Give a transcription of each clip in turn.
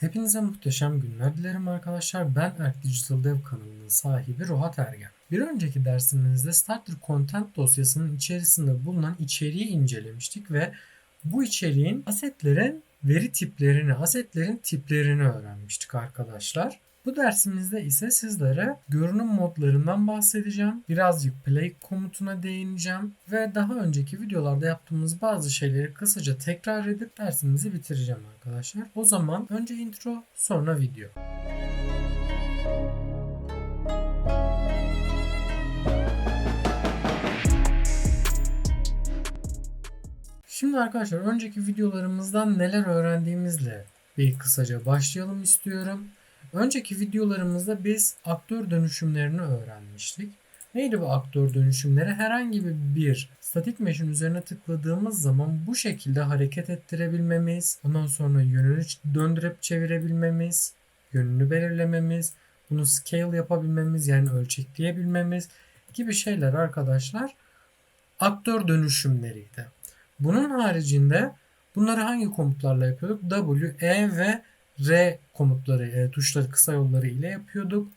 Hepinize muhteşem günler dilerim arkadaşlar. Ben Erk Digital Dev kanalının sahibi Ruhat Ergen. Bir önceki dersimizde Starter Content dosyasının içerisinde bulunan içeriği incelemiştik ve bu içeriğin asetlerin veri tiplerini, asetlerin tiplerini öğrenmiştik arkadaşlar. Bu dersimizde ise sizlere görünüm modlarından bahsedeceğim. Birazcık play komutuna değineceğim ve daha önceki videolarda yaptığımız bazı şeyleri kısaca tekrar edip dersimizi bitireceğim arkadaşlar. O zaman önce intro, sonra video. Şimdi arkadaşlar önceki videolarımızdan neler öğrendiğimizle bir kısaca başlayalım istiyorum. Önceki videolarımızda biz aktör dönüşümlerini öğrenmiştik. Neydi bu aktör dönüşümleri? Herhangi bir statik mesh'in üzerine tıkladığımız zaman bu şekilde hareket ettirebilmemiz, ondan sonra yönünü döndürüp çevirebilmemiz, yönünü belirlememiz, bunu scale yapabilmemiz yani ölçekleyebilmemiz gibi şeyler arkadaşlar aktör dönüşümleriydi. Bunun haricinde bunları hangi komutlarla yapıyorduk? W, E ve R komutları, e, tuşları kısa yolları ile yapıyorduk.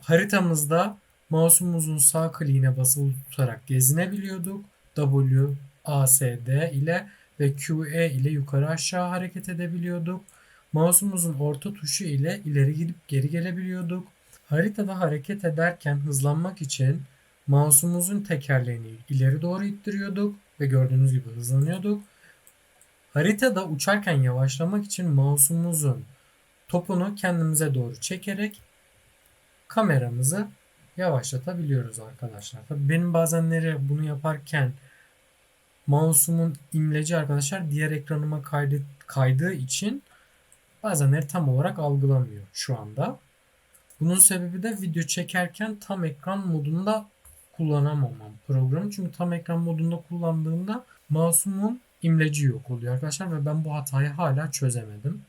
Haritamızda mouse'umuzun sağ kliğine basılı tutarak gezinebiliyorduk. W, A, S, D ile ve Q, E ile yukarı aşağı hareket edebiliyorduk. Mouse'umuzun orta tuşu ile ileri gidip geri gelebiliyorduk. Haritada hareket ederken hızlanmak için mouse'umuzun tekerleğini ileri doğru ittiriyorduk ve gördüğünüz gibi hızlanıyorduk. Haritada uçarken yavaşlamak için mouse'umuzun topunu kendimize doğru çekerek kameramızı yavaşlatabiliyoruz arkadaşlar. Tabii benim bazenleri bunu yaparken mouse'umun imleci arkadaşlar diğer ekranıma kaydı, kaydığı için bazenleri tam olarak algılamıyor şu anda. Bunun sebebi de video çekerken tam ekran modunda kullanamamam programı. Çünkü tam ekran modunda kullandığımda mouse'umun imleci yok oluyor arkadaşlar ve ben bu hatayı hala çözemedim.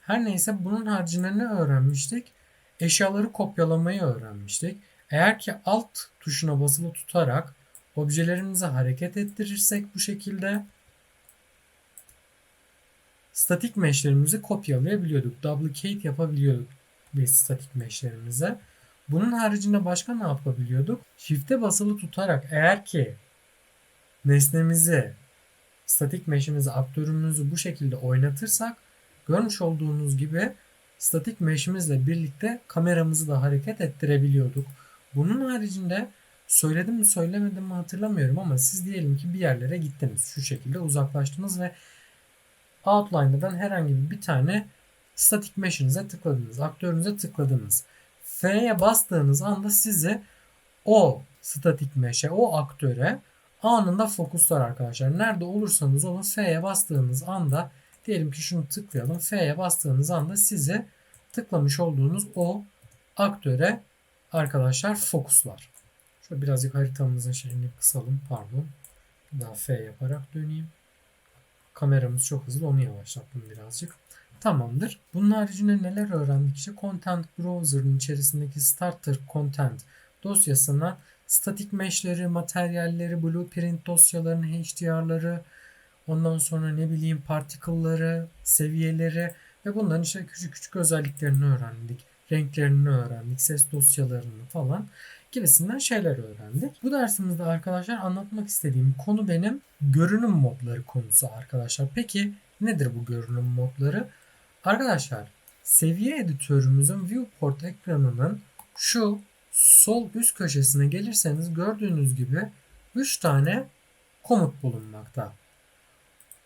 Her neyse bunun haricinde ne öğrenmiştik? Eşyaları kopyalamayı öğrenmiştik. Eğer ki alt tuşuna basılı tutarak objelerimizi hareket ettirirsek bu şekilde statik meshlerimizi kopyalayabiliyorduk. Duplicate yapabiliyorduk biz statik meshlerimize. Bunun haricinde başka ne yapabiliyorduk? Shift'e basılı tutarak eğer ki nesnemizi statik mesh'imizi, aktörümüzü bu şekilde oynatırsak görmüş olduğunuz gibi statik mesh'imizle birlikte kameramızı da hareket ettirebiliyorduk. Bunun haricinde söyledim mi söylemedim mi hatırlamıyorum ama siz diyelim ki bir yerlere gittiniz. Şu şekilde uzaklaştınız ve Outliner'dan herhangi bir tane statik mesh'inize tıkladınız. Aktörünüze tıkladınız. F'ye bastığınız anda sizi o statik mesh'e, o aktöre anında fokuslar arkadaşlar. Nerede olursanız olun F'ye bastığınız anda diyelim ki şunu tıklayalım. F'ye bastığınız anda sizi tıklamış olduğunuz o aktöre arkadaşlar fokuslar. Şöyle birazcık haritamızın şeyini kısalım. Pardon. Daha F yaparak döneyim. Kameramız çok hızlı. Onu yavaşlattım birazcık. Tamamdır. Bunun haricinde neler öğrendik? İşte Content Browser'ın içerisindeki Starter Content dosyasına statik mesh'leri, materyalleri, blueprint dosyalarını, HDR'ları, ondan sonra ne bileyim particle'ları, seviyeleri ve bunların işte küçük küçük özelliklerini öğrendik. Renklerini öğrendik, ses dosyalarını falan gibisinden şeyler öğrendik. Bu dersimizde arkadaşlar anlatmak istediğim konu benim görünüm modları konusu arkadaşlar. Peki nedir bu görünüm modları? Arkadaşlar seviye editörümüzün viewport ekranının şu sol üst köşesine gelirseniz gördüğünüz gibi 3 tane komut bulunmakta.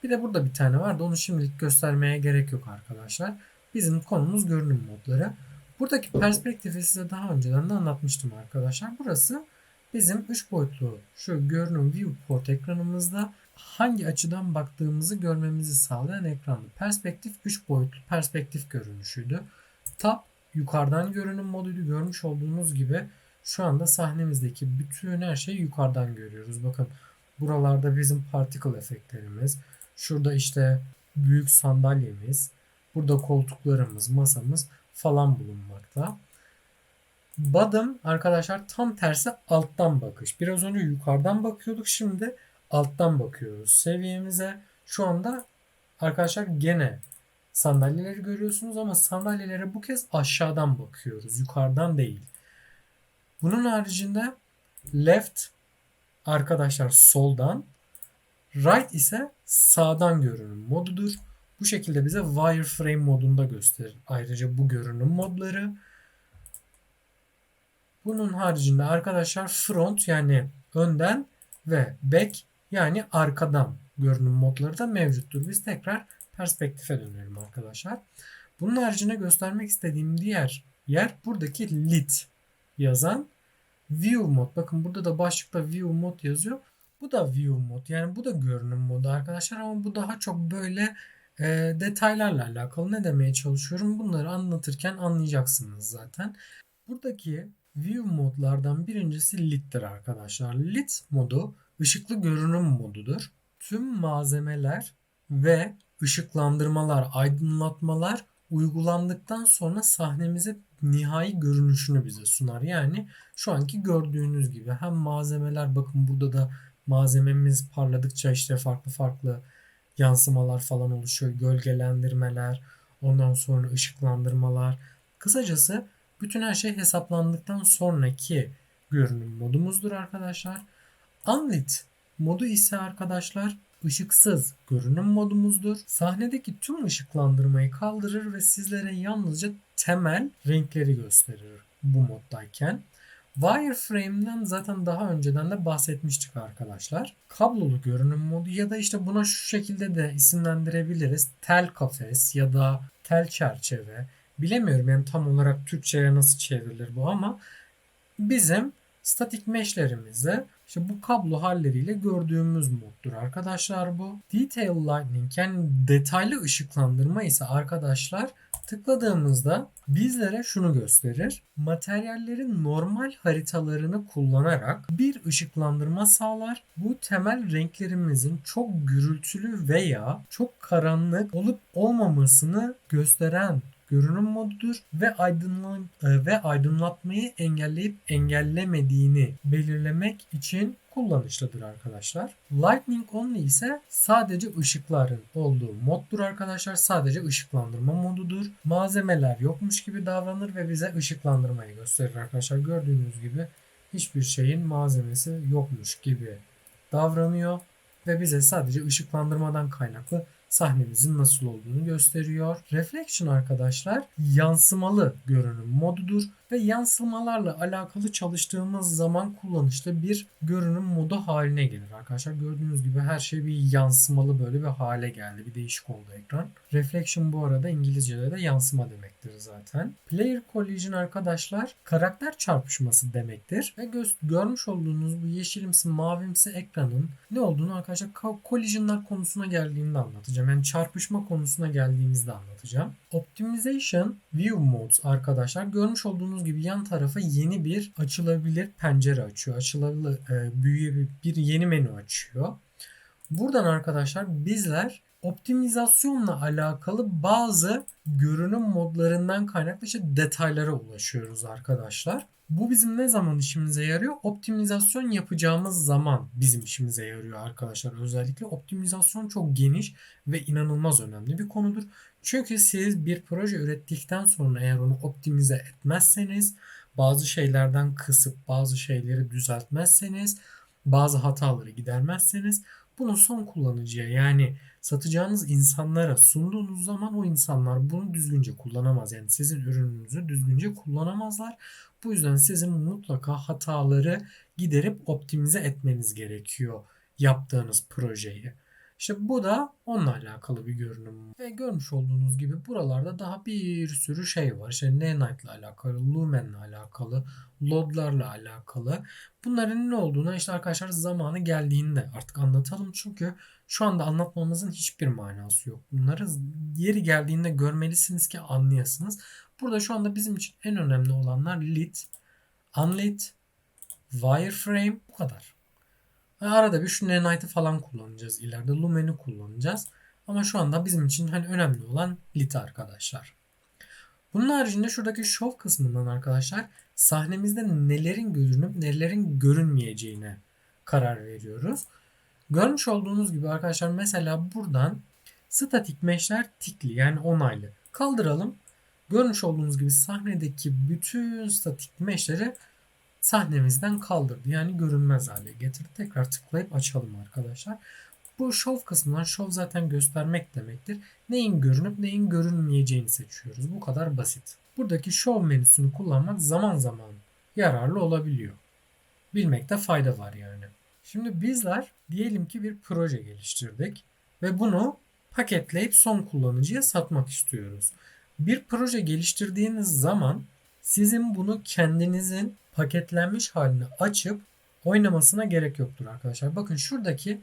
Bir de burada bir tane vardı. Onu şimdilik göstermeye gerek yok arkadaşlar. Bizim konumuz görünüm modları. Buradaki perspektifi size daha önceden de anlatmıştım arkadaşlar. Burası bizim 3 boyutlu şu görünüm viewport ekranımızda hangi açıdan baktığımızı görmemizi sağlayan ekrandı. Perspektif 3 boyutlu perspektif görünüşüydü. Tab yukarıdan görünüm moduydu. Görmüş olduğunuz gibi şu anda sahnemizdeki bütün her şeyi yukarıdan görüyoruz. Bakın buralarda bizim particle efektlerimiz. Şurada işte büyük sandalyemiz. Burada koltuklarımız, masamız falan bulunmakta. Bottom arkadaşlar tam tersi alttan bakış. Biraz önce yukarıdan bakıyorduk. Şimdi alttan bakıyoruz seviyemize. Şu anda arkadaşlar gene sandalyeleri görüyorsunuz ama sandalyelere bu kez aşağıdan bakıyoruz. Yukarıdan değil. Bunun haricinde left arkadaşlar soldan right ise sağdan görünüm modudur. Bu şekilde bize wireframe modunda gösterir. Ayrıca bu görünüm modları. Bunun haricinde arkadaşlar front yani önden ve back yani arkadan görünüm modları da mevcuttur. Biz tekrar perspektife dönelim arkadaşlar. Bunun haricinde göstermek istediğim diğer yer buradaki lit yazan view mod. Bakın burada da başlıkta view mod yazıyor. Bu da view mod. Yani bu da görünüm modu arkadaşlar ama bu daha çok böyle e, detaylarla alakalı. Ne demeye çalışıyorum? Bunları anlatırken anlayacaksınız zaten. Buradaki view modlardan birincisi lit'tir arkadaşlar. Lit modu ışıklı görünüm modudur. Tüm malzemeler ve ışıklandırmalar, aydınlatmalar uygulandıktan sonra sahnemize nihai görünüşünü bize sunar. Yani şu anki gördüğünüz gibi hem malzemeler bakın burada da malzememiz parladıkça işte farklı farklı yansımalar falan oluşuyor. Gölgelendirmeler, ondan sonra ışıklandırmalar. Kısacası bütün her şey hesaplandıktan sonraki görünüm modumuzdur arkadaşlar. Unlit modu ise arkadaşlar ışıksız görünüm modumuzdur. Sahnedeki tüm ışıklandırmayı kaldırır ve sizlere yalnızca temel renkleri gösterir bu moddayken. Wireframe'den zaten daha önceden de bahsetmiştik arkadaşlar. Kablolu görünüm modu ya da işte buna şu şekilde de isimlendirebiliriz. Tel kafes ya da tel çerçeve. Bilemiyorum yani tam olarak Türkçe'ye nasıl çevrilir bu ama bizim statik mesh'lerimizde işte bu kablo halleriyle gördüğümüz moddur arkadaşlar bu. Detail Lightning yani detaylı ışıklandırma ise arkadaşlar tıkladığımızda bizlere şunu gösterir. Materyallerin normal haritalarını kullanarak bir ışıklandırma sağlar. Bu temel renklerimizin çok gürültülü veya çok karanlık olup olmamasını gösteren görünüm modudur ve aydınlan e, ve aydınlatmayı engelleyip engellemediğini belirlemek için kullanışlıdır arkadaşlar. Lightning Only ise sadece ışıkların olduğu moddur arkadaşlar. Sadece ışıklandırma modudur. Malzemeler yokmuş gibi davranır ve bize ışıklandırmayı gösterir arkadaşlar. Gördüğünüz gibi hiçbir şeyin malzemesi yokmuş gibi davranıyor ve bize sadece ışıklandırmadan kaynaklı sahnemizin nasıl olduğunu gösteriyor. Reflection arkadaşlar yansımalı görünüm modudur ve yansımalarla alakalı çalıştığımız zaman kullanışlı bir görünüm modu haline gelir arkadaşlar. Gördüğünüz gibi her şey bir yansımalı böyle bir hale geldi. Bir değişik oldu ekran. Reflection bu arada İngilizce'de de yansıma demektir zaten. Player collision arkadaşlar karakter çarpışması demektir. Ve gö- görmüş olduğunuz bu yeşilimsi mavimsi ekranın ne olduğunu arkadaşlar collisionlar konusuna geldiğimde anlatacağım. Yani çarpışma konusuna geldiğimizde anlatacağım. Optimization View Modes arkadaşlar görmüş olduğunuz gibi yan tarafa yeni bir açılabilir pencere açıyor. Açılabilir e, büyüye bir yeni menü açıyor. Buradan arkadaşlar bizler optimizasyonla alakalı bazı görünüm modlarından kaynaklı işte detaylara ulaşıyoruz arkadaşlar. Bu bizim ne zaman işimize yarıyor? Optimizasyon yapacağımız zaman bizim işimize yarıyor arkadaşlar. Özellikle optimizasyon çok geniş ve inanılmaz önemli bir konudur. Çünkü siz bir proje ürettikten sonra eğer onu optimize etmezseniz, bazı şeylerden kısıp bazı şeyleri düzeltmezseniz, bazı hataları gidermezseniz bunu son kullanıcıya yani satacağınız insanlara sunduğunuz zaman o insanlar bunu düzgünce kullanamaz. Yani sizin ürününüzü düzgünce kullanamazlar. Bu yüzden sizin mutlaka hataları giderip optimize etmeniz gerekiyor yaptığınız projeyi. İşte bu da onunla alakalı bir görünüm. Ve görmüş olduğunuz gibi buralarda daha bir sürü şey var. İşte Nanite ile alakalı, Lumen ile alakalı, loadlarla alakalı. Bunların ne olduğunu işte arkadaşlar zamanı geldiğinde artık anlatalım. Çünkü şu anda anlatmamızın hiçbir manası yok. Bunları yeri geldiğinde görmelisiniz ki anlayasınız. Burada şu anda bizim için en önemli olanlar lit, unlit, wireframe bu kadar. Arada bir şu Nanite'ı falan kullanacağız. İleride Lumen'i kullanacağız. Ama şu anda bizim için hani önemli olan lit arkadaşlar. Bunun haricinde şuradaki show kısmından arkadaşlar sahnemizde nelerin görünüp nelerin görünmeyeceğine karar veriyoruz. Görmüş olduğunuz gibi arkadaşlar mesela buradan Statik mesh'ler tikli yani onaylı. Kaldıralım. Görmüş olduğunuz gibi sahnedeki bütün statik mesh'leri sahnemizden kaldırdı. Yani görünmez hale getirdi. Tekrar tıklayıp açalım arkadaşlar. Bu show kısmından show zaten göstermek demektir. Neyin görünüp neyin görünmeyeceğini seçiyoruz. Bu kadar basit. Buradaki show menüsünü kullanmak zaman zaman yararlı olabiliyor. Bilmekte fayda var yani. Şimdi bizler diyelim ki bir proje geliştirdik ve bunu paketleyip son kullanıcıya satmak istiyoruz. Bir proje geliştirdiğiniz zaman sizin bunu kendinizin paketlenmiş halini açıp oynamasına gerek yoktur arkadaşlar. Bakın şuradaki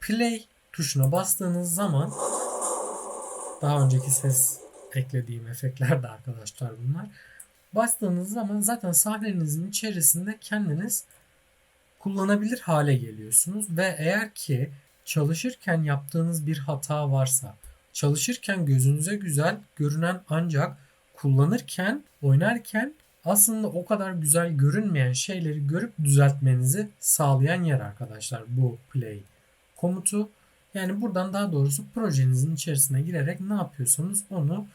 play tuşuna bastığınız zaman daha önceki ses eklediğim efektler de arkadaşlar bunlar. Bastığınız zaman zaten sahnenizin içerisinde kendiniz kullanabilir hale geliyorsunuz ve eğer ki çalışırken yaptığınız bir hata varsa, çalışırken gözünüze güzel görünen ancak kullanırken, oynarken aslında o kadar güzel görünmeyen şeyleri görüp düzeltmenizi sağlayan yer arkadaşlar bu play komutu. Yani buradan daha doğrusu projenizin içerisine girerek ne yapıyorsanız onu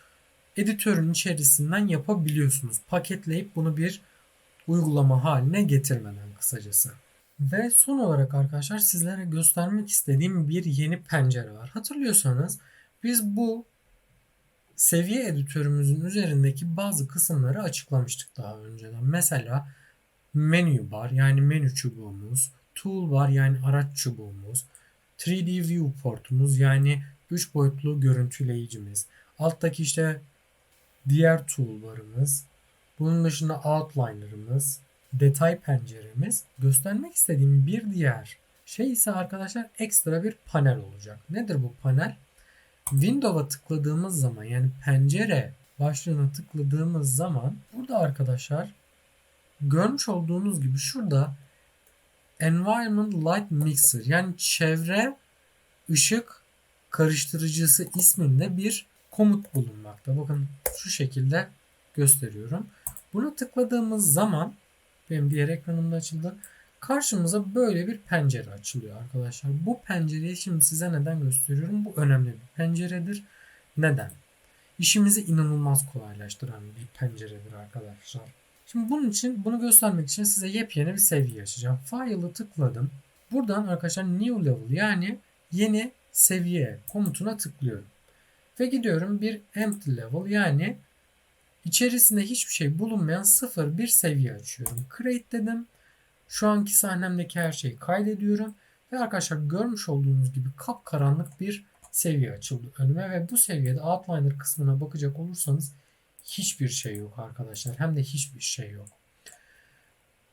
editörün içerisinden yapabiliyorsunuz. Paketleyip bunu bir uygulama haline getirmeden kısacası. Ve son olarak arkadaşlar sizlere göstermek istediğim bir yeni pencere var. Hatırlıyorsanız biz bu seviye editörümüzün üzerindeki bazı kısımları açıklamıştık daha önceden. Mesela menü bar yani menü çubuğumuz, toolbar yani araç çubuğumuz, 3D viewportumuz yani 3 boyutlu görüntüleyicimiz, alttaki işte diğer toolbarımız, bunun dışında outliner'ımız, detay penceremiz. Göstermek istediğim bir diğer şey ise arkadaşlar ekstra bir panel olacak. Nedir bu panel? Windows'a tıkladığımız zaman yani pencere başlığına tıkladığımız zaman burada arkadaşlar görmüş olduğunuz gibi şurada Environment Light Mixer yani çevre ışık karıştırıcısı isminde bir komut bulunmakta. Bakın şu şekilde gösteriyorum. Bunu tıkladığımız zaman benim diğer ekranımda açıldı. Karşımıza böyle bir pencere açılıyor arkadaşlar. Bu pencereyi şimdi size neden gösteriyorum? Bu önemli bir penceredir. Neden? İşimizi inanılmaz kolaylaştıran bir penceredir arkadaşlar. Şimdi bunun için bunu göstermek için size yepyeni bir seviye açacağım. File'ı tıkladım. Buradan arkadaşlar new level yani yeni seviye komutuna tıklıyorum. Ve gidiyorum bir empty level yani içerisinde hiçbir şey bulunmayan sıfır bir seviye açıyorum. Create dedim. Şu anki sahnemdeki her şeyi kaydediyorum. Ve arkadaşlar görmüş olduğunuz gibi kapkaranlık bir seviye açıldı önüme ve bu seviyede outliner kısmına bakacak olursanız hiçbir şey yok arkadaşlar. Hem de hiçbir şey yok.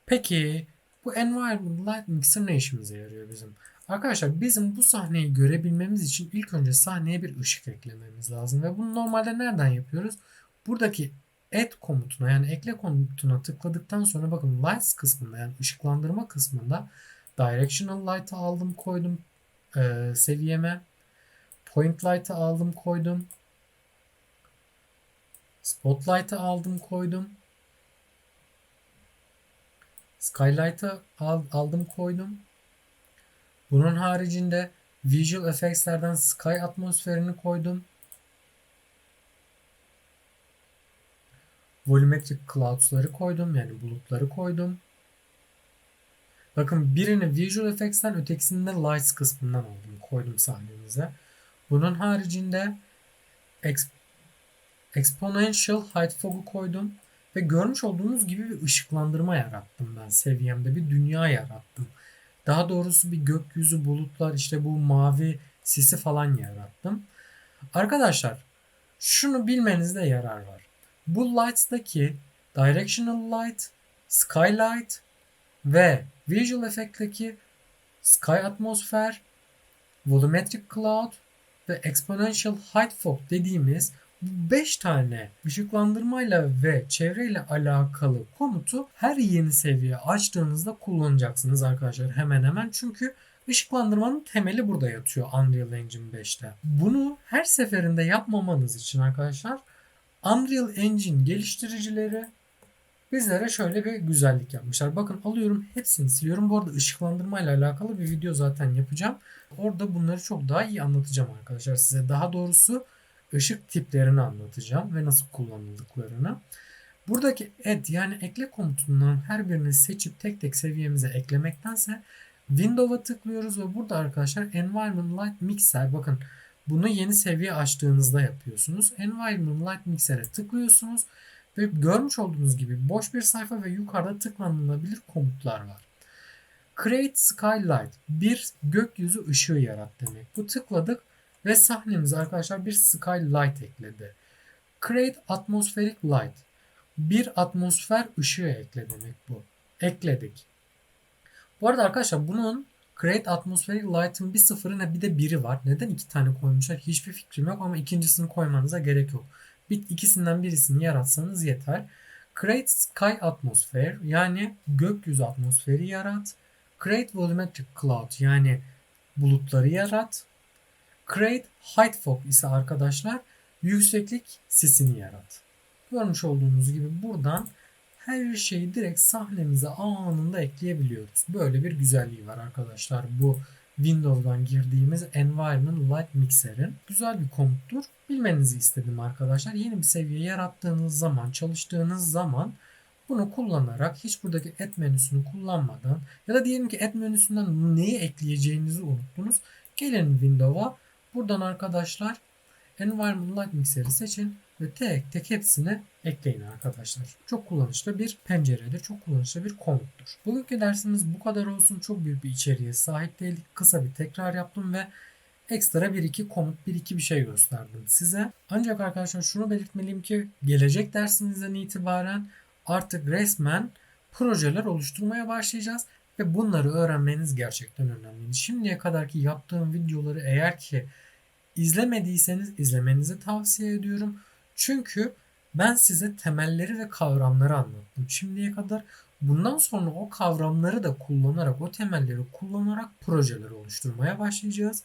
Peki bu Environment Light Mixer ne işimize yarıyor bizim? Arkadaşlar bizim bu sahneyi görebilmemiz için ilk önce sahneye bir ışık eklememiz lazım. Ve bunu normalde nereden yapıyoruz? Buradaki add komutuna yani ekle komutuna tıkladıktan sonra bakın lights kısmında yani ışıklandırma kısmında directional light'ı aldım koydum e, seviyeme. Point light'ı aldım koydum. Spotlight'ı aldım koydum. Skylight'ı al, aldım koydum. Bunun haricinde Visual Effects'lerden Sky atmosferini koydum. Volumetric Clouds'ları koydum. Yani bulutları koydum. Bakın birini Visual Effects'ten ötekisini de Lights kısmından aldım. Koydum sahnemize. Bunun haricinde Exponential Height Fog'u koydum. Ve görmüş olduğunuz gibi bir ışıklandırma yarattım ben seviyemde. Bir dünya yarattım. Daha doğrusu bir gökyüzü, bulutlar, işte bu mavi sisi falan yarattım. Arkadaşlar şunu bilmenizde yarar var. Bu lights'taki directional light, skylight ve visual effect'teki sky atmosfer, volumetric cloud ve exponential height fog dediğimiz 5 tane ışıklandırmayla ve çevreyle alakalı komutu her yeni seviye açtığınızda kullanacaksınız arkadaşlar hemen hemen. Çünkü ışıklandırmanın temeli burada yatıyor Unreal Engine 5'te. Bunu her seferinde yapmamanız için arkadaşlar Unreal Engine geliştiricileri bizlere şöyle bir güzellik yapmışlar. Bakın alıyorum hepsini siliyorum. Bu arada ışıklandırma ile alakalı bir video zaten yapacağım. Orada bunları çok daha iyi anlatacağım arkadaşlar size. Daha doğrusu ışık tiplerini anlatacağım ve nasıl kullanıldıklarını. Buradaki add yani ekle komutundan her birini seçip tek tek seviyemize eklemektense Windows'a tıklıyoruz ve burada arkadaşlar Environment Light Mixer bakın bunu yeni seviye açtığınızda yapıyorsunuz. Environment Light Mixer'e tıklıyorsunuz ve görmüş olduğunuz gibi boş bir sayfa ve yukarıda tıklanılabilir komutlar var. Create Skylight bir gökyüzü ışığı yarat demek. Bu tıkladık ve sahnemize arkadaşlar bir skylight ekledi. Create Atmospheric Light bir atmosfer ışığı ekle demek bu. Ekledik. Bu arada arkadaşlar bunun Create Atmospheric Light'ın bir sıfırı ne bir de biri var. Neden iki tane koymuşlar hiçbir fikrim yok ama ikincisini koymanıza gerek yok. Bir, ikisinden birisini yaratsanız yeter. Create Sky Atmosphere yani gökyüzü atmosferi yarat. Create Volumetric Cloud yani bulutları yarat. Create Height Fog ise arkadaşlar yükseklik sisini yarat. Görmüş olduğunuz gibi buradan her şeyi direkt sahnemize anında ekleyebiliyoruz. Böyle bir güzelliği var arkadaşlar. Bu Windows'dan girdiğimiz Environment Light Mixer'in güzel bir komuttur. Bilmenizi istedim arkadaşlar. Yeni bir seviye yarattığınız zaman, çalıştığınız zaman bunu kullanarak hiç buradaki Add menüsünü kullanmadan ya da diyelim ki Add menüsünden neyi ekleyeceğinizi unuttunuz. Gelin Windows'a. Buradan arkadaşlar Environment Light Mixer'i seçin ve tek tek hepsini ekleyin arkadaşlar. Çok kullanışlı bir penceredir. Çok kullanışlı bir komuttur. Bugünkü dersimiz bu kadar olsun. Çok büyük bir içeriğe sahip değil. Kısa bir tekrar yaptım ve ekstra bir iki komut bir iki bir şey gösterdim size. Ancak arkadaşlar şunu belirtmeliyim ki gelecek dersimizden itibaren artık resmen projeler oluşturmaya başlayacağız ve bunları öğrenmeniz gerçekten önemli. Şimdiye kadarki yaptığım videoları eğer ki izlemediyseniz izlemenizi tavsiye ediyorum. Çünkü ben size temelleri ve kavramları anlattım şimdiye kadar. Bundan sonra o kavramları da kullanarak, o temelleri kullanarak projeler oluşturmaya başlayacağız.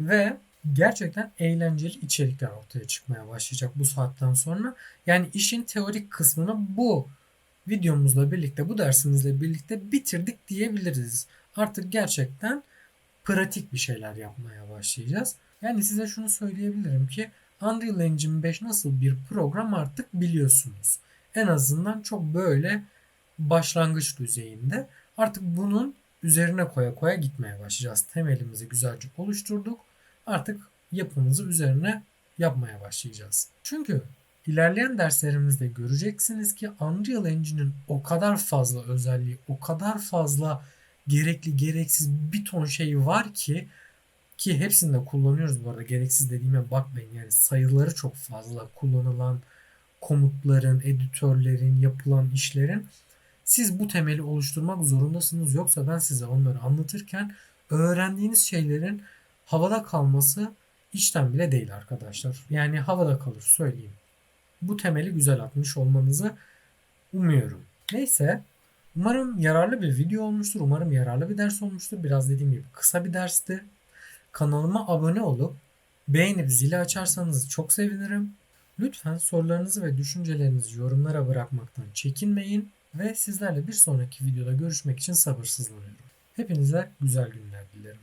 Ve gerçekten eğlenceli içerikler ortaya çıkmaya başlayacak bu saatten sonra. Yani işin teorik kısmını bu videomuzla birlikte, bu dersimizle birlikte bitirdik diyebiliriz. Artık gerçekten pratik bir şeyler yapmaya başlayacağız. Yani size şunu söyleyebilirim ki Unreal Engine 5 nasıl bir program artık biliyorsunuz. En azından çok böyle başlangıç düzeyinde. Artık bunun üzerine koya koya gitmeye başlayacağız. Temelimizi güzelce oluşturduk. Artık yapımızı üzerine yapmaya başlayacağız. Çünkü ilerleyen derslerimizde göreceksiniz ki Unreal Engine'in o kadar fazla özelliği, o kadar fazla gerekli gereksiz bir ton şey var ki ki hepsini de kullanıyoruz bu arada. Gereksiz dediğime bakmayın. Yani sayıları çok fazla kullanılan komutların, editörlerin, yapılan işlerin siz bu temeli oluşturmak zorundasınız. Yoksa ben size onları anlatırken öğrendiğiniz şeylerin havada kalması içten bile değil arkadaşlar. Yani havada kalır söyleyeyim. Bu temeli güzel atmış olmanızı umuyorum. Neyse umarım yararlı bir video olmuştur. Umarım yararlı bir ders olmuştur. Biraz dediğim gibi kısa bir dersti. Kanalıma abone olup beğenip zili açarsanız çok sevinirim. Lütfen sorularınızı ve düşüncelerinizi yorumlara bırakmaktan çekinmeyin ve sizlerle bir sonraki videoda görüşmek için sabırsızlanıyorum. Hepinize güzel günler dilerim.